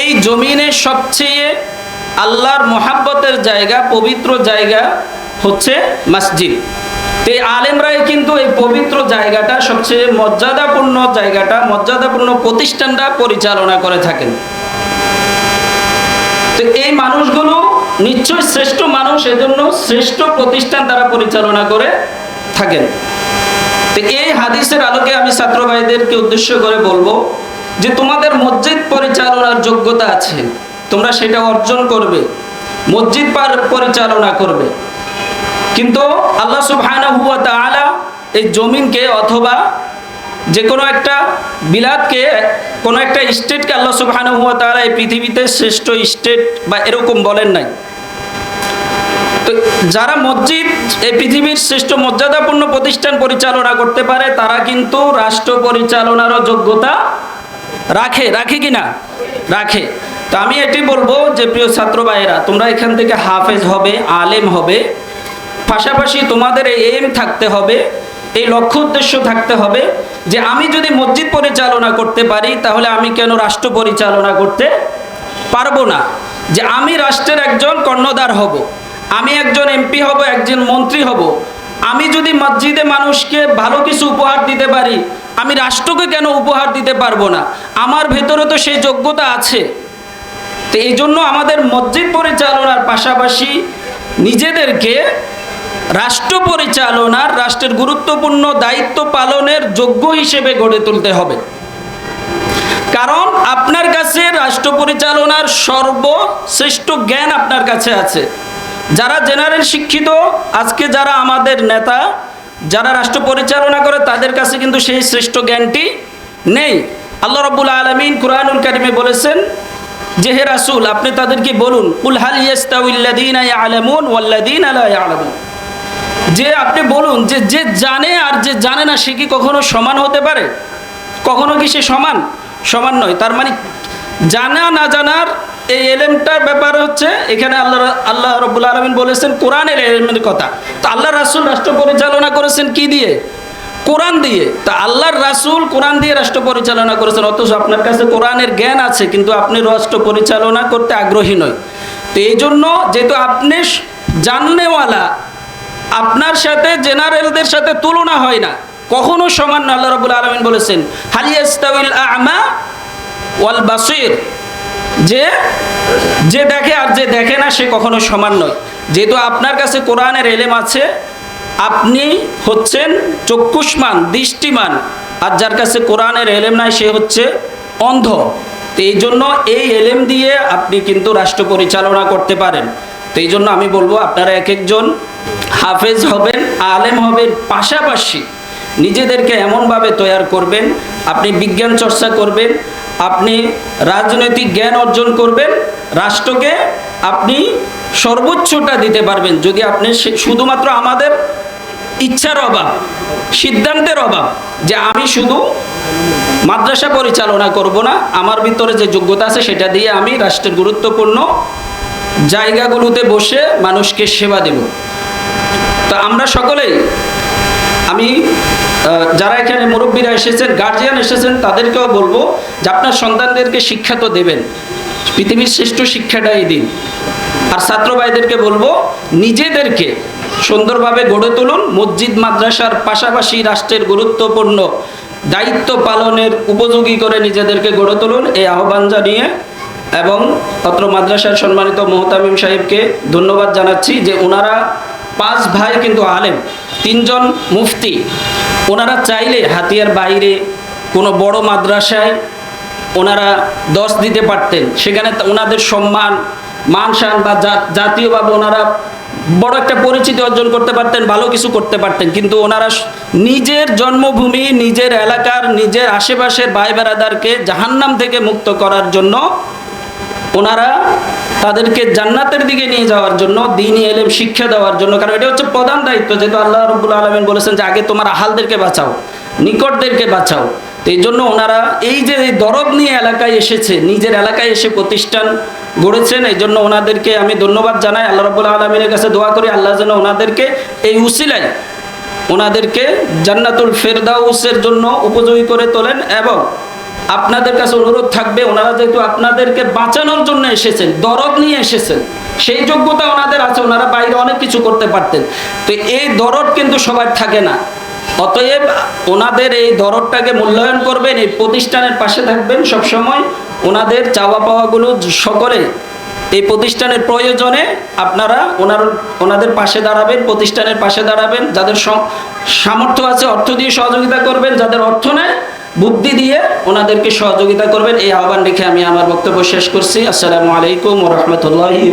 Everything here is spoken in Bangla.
এই জমিনে সবচেয়ে আল্লাহর মোহাব্বতের জায়গা, পবিত্র জায়গা হচ্ছে মসজিদ। তো এই আলেমরাই কিন্তু এই পবিত্র জায়গাটা, সবচেয়ে মর্যাদাপূর্ণ জায়গাটা, মর্যাদাপূর্ণ প্রতিষ্ঠানটা পরিচালনা করে থাকেন। তো এই মানুষগুলো নিশ্চয় শ্রেষ্ঠ মানুষ, এজন্য শ্রেষ্ঠ প্রতিষ্ঠান তারা পরিচালনা করে থাকেন। তো এই হাদিসের আলোকে আমি ছাত্র ভাইদেরকে উদ্দেশ্য করে বলব যে তোমাদের মসজিদ পরিচালনার যোগ্যতা আছে, তোমরা সেটা অর্জন করবে, মসজিদ পার পরিচালনা করবে। কিন্তু আল্লাহ তাআলা এই জমিনকে অথবা যে কোনো একটা বিলাতকে, কোনো একটা স্টেটকে আল্লাহ তাআলা এই পৃথিবীতে শ্রেষ্ঠ স্টেট বা এরকম বলেন নাই। তো যারা মসজিদ, এই পৃথিবীর শ্রেষ্ঠ মর্যাদাপূর্ণ প্রতিষ্ঠান পরিচালনা করতে পারে, তারা কিন্তু রাষ্ট্র পরিচালনারও যোগ্যতা রাখে রাখে কি না রাখে। তো আমি এটি বলব যে, প্রিয় ছাত্র ভাইয়েরা, তোমরা এখান থেকে হাফেজ হবে, আলেম হবে। পাশাপাশি তোমাদের এই এম থাকতে হবে, এই লক্ষ্য উদ্দেশ্য থাকতে হবে যে, আমি যদি মসজিদ পরিচালনা করতে পারি, তাহলে আমি কেন রাষ্ট্র পরিচালনা করতে পারব না? যে, আমি রাষ্ট্রের একজন কর্ণধার হব, আমি একজন এমপি হব, একজন মন্ত্রী হব আমি যদি মসজিদে মানুষকে ভালো কিছু উপহার দিতে পারি, আমি রাষ্ট্রকে কেন উপহার দিতে পারব না? আমার ভেতরে তো সেই যোগ্যতা আছে। তো এই জন্য আমাদের মসজিদ পরিচালনার পাশাপাশি নিজেদেরকে রাষ্ট্র পরিচালনার, রাষ্ট্রের গুরুত্বপূর্ণ দায়িত্ব পালনের যোগ্য হিসেবে গড়ে তুলতে হবে। কারণ আপনার কাছে রাষ্ট্র পরিচালনার সর্বশ্রেষ্ঠ জ্ঞান আপনার কাছে আছে। যারা জেনারেল শিক্ষিত, আজকে যারা আমাদের নেতা, যারা রাষ্ট্র পরিচালনা করে, তাদের কাছে কিন্তু সেই শ্রেষ্ঠ জ্ঞানটি নেই। আল্লাহ রব্বুল আলমিন কুরআনুল কারিমে বলেছেন যে, হে রাসূল, আপনি তাদেরকে বলুন, কুল হাল ইয়াস্তাউল্লাযীনা ইয়ালামুন ওয়াল্লাযীনা লা ইয়ালামুন? যে, আপনি বলুন যে যে জানে আর যে জানে না, সে কি কখনো সমান হতে পারে? কখনো কি সে সমান? সমান নয়। তার মানে জানা না জানার এই এলেমটার ব্যাপার হচ্ছে এখানে আল্লাহ আল্লাহ রব্বুল আলমিন বলেছেন, কোরআনের এলেমের কথা। তো আল্লাহ রাসুল রাষ্ট্র পরিচালনা করেছেন কি দিয়ে? কোরআন দিয়ে। তা আল্লাহর রাসুল কোরআন দিয়ে রাষ্ট্র পরিচালনা করেছেন, অথচ আপনার কাছে কোরআনের জ্ঞান আছে, কিন্তু আপনি রাষ্ট্র পরিচালনা করতে আগ্রহী নয়। তো এই জন্য যেহেতু আপনি জাননেওয়ালা, আপনার সাথে জেনারেলদের সাথে তুলনা হয় না, কখনো সমান আল্লাহ রাবুল আলমিন বলেছেন হালিয়াস্তাউল আমা ওয়াল বাসির। যে যে দেখে আর যে দেখে না, সে কখনো সমান নয়। যেহেতু আপনার কাছে কোরআনের এলেম আছে, আপনি হচ্ছেন চক্ষুষ্মান, দৃষ্টিমান, আর যার কাছে কোরআনের এলেম নাই, সে হচ্ছে অন্ধ। তো এই জন্য এই এলেম দিয়ে আপনি কিন্তু রাষ্ট্র পরিচালনা করতে পারেন। তো এই জন্য আমি বলব, আপনারা এক একজন হাফেজ হবেন, আলেম হবেন, পাশাপাশি নিজেদেরকে এমনভাবে তৈয়ার করবেন, আপনি বিজ্ঞান চর্চা করবেন, আপনি রাজনৈতিক জ্ঞান অর্জন করবেন, রাষ্ট্রকে আপনি সর্বোচ্চটা দিতে পারবেন। যদি আপনি শুধুমাত্র আমাদের ইচ্ছার অভাব, সিদ্ধান্তের অভাব, যে আমি শুধু মাদ্রাসা পরিচালনা করব না, আমার ভিতরে যে যোগ্যতা আছে সেটা দিয়ে আমি রাষ্ট্রের গুরুত্বপূর্ণ জায়গাগুলোতে বসে মানুষকে সেবা দেব। তো আমরা সকলেই, আমি যারা এখানে মুরব্বীরা এসেছেন গার্জিয়ান এসেছেন, তাদেরকেও বলব যে আপনার সন্তানদেরকে শিক্ষা তো দেবেন। পৃথিবীর শ্রেষ্ঠ শিক্ষাটাই দিন। আর ছাত্র ভাইদেরকে বলব, নিজেদেরকে সুন্দরভাবে গড়ে তুলুন। মসজিদ, মাদ্রাসার পাশাপাশি রাষ্ট্রের গুরুত্বপূর্ণ দায়িত্ব পালনের উপযোগী করে নিজেদেরকে গড়ে তুলুন। এই আহ্বান জানিয়ে এবং অত্র মাদ্রাসার সম্মানিত মোহতামিম সাহেবকে ধন্যবাদ জানাচ্ছি যে ওনারা পাঁচ ভাই কিন্তু আলেম, তিনজন মুফতি। ওনারা চাইলে হাতিয়ার বাইরে কোনো বড় মাদ্রাসায় ওনারা দশ দিতে পারতেন। সেখানে ওনাদের সম্মান মানসান বা জাতীয়ভাবে ওনারা বড় একটা পরিচিতি অর্জন করতে পারতেন, ভালো কিছু করতে পারতেন। কিন্তু ওনারা নিজের জন্মভূমি, নিজের এলাকার, নিজের আশেপাশের ভাই বেড়াদারকে জাহান্নাম থেকে মুক্ত করার জন্য ওনারা তাদেরকে জান্নাতের দিকে নিয়ে যাওয়ার জন্য দিনই এলেম, শিক্ষা দেওয়ার জন্য, কারণ এটা হচ্ছে প্রধান দায়িত্ব। যেহেতু আল্লাহ রব্বুল আলমিন বলেছেন যে আগে তোমার আহালদেরকে বাঁচাও, নিকটদেরকে বাঁচাও। তো এই জন্য ওনারা এই যে এই দরদ নিয়ে এলাকায় এসেছে, নিজের এলাকায় এসে প্রতিষ্ঠান গড়েছেন, এই জন্য ওনাদেরকে আমি ধন্যবাদ জানাই। আল্লাহ রব্বুল আলমিনের কাছে দোয়া করি, আল্লাহ যেন ওনাদেরকে এই উসিলায় ওনাদেরকে জান্নাতুল ফেরদাউসের জন্য উপযোগী করে তোলেন এবং আপনাদের কাছে অনুরোধ থাকবে, ওনারা যেহেতু আপনাদেরকে বাঁচানোর জন্য এসেছেন, দরদ নিয়ে এসেছেন, সেই যোগ্যতা ওনাদের আছে, ওনারা বাইরে অনেক কিছু করতে পারতেন। তো এই দরদ কিন্তু সবার থাকে না। অতএব ওনাদের এই দরদটাকে মূল্যায়ন করবেন, এই প্রতিষ্ঠানের পাশে থাকবেন সবসময়। ওনাদের চাওয়া পাওয়াগুলো সকলে এই প্রতিষ্ঠানের প্রয়োজনে আপনারা ওনার, ওনাদের পাশে দাঁড়াবেন, প্রতিষ্ঠানের পাশে দাঁড়াবেন, যাদের সামর্থ্য আছে, অর্থ দিয়ে সহযোগিতা করবেন, যাদের অর্থ নেই বুদ্ধি দিয়ে ওনাদেরকে সহযোগিতা করবেন। এই আহ্বান রেখে আমি আমার বক্তব্য শেষ করছি। আসসালামু আলাইকুম রহমতুল্লাহি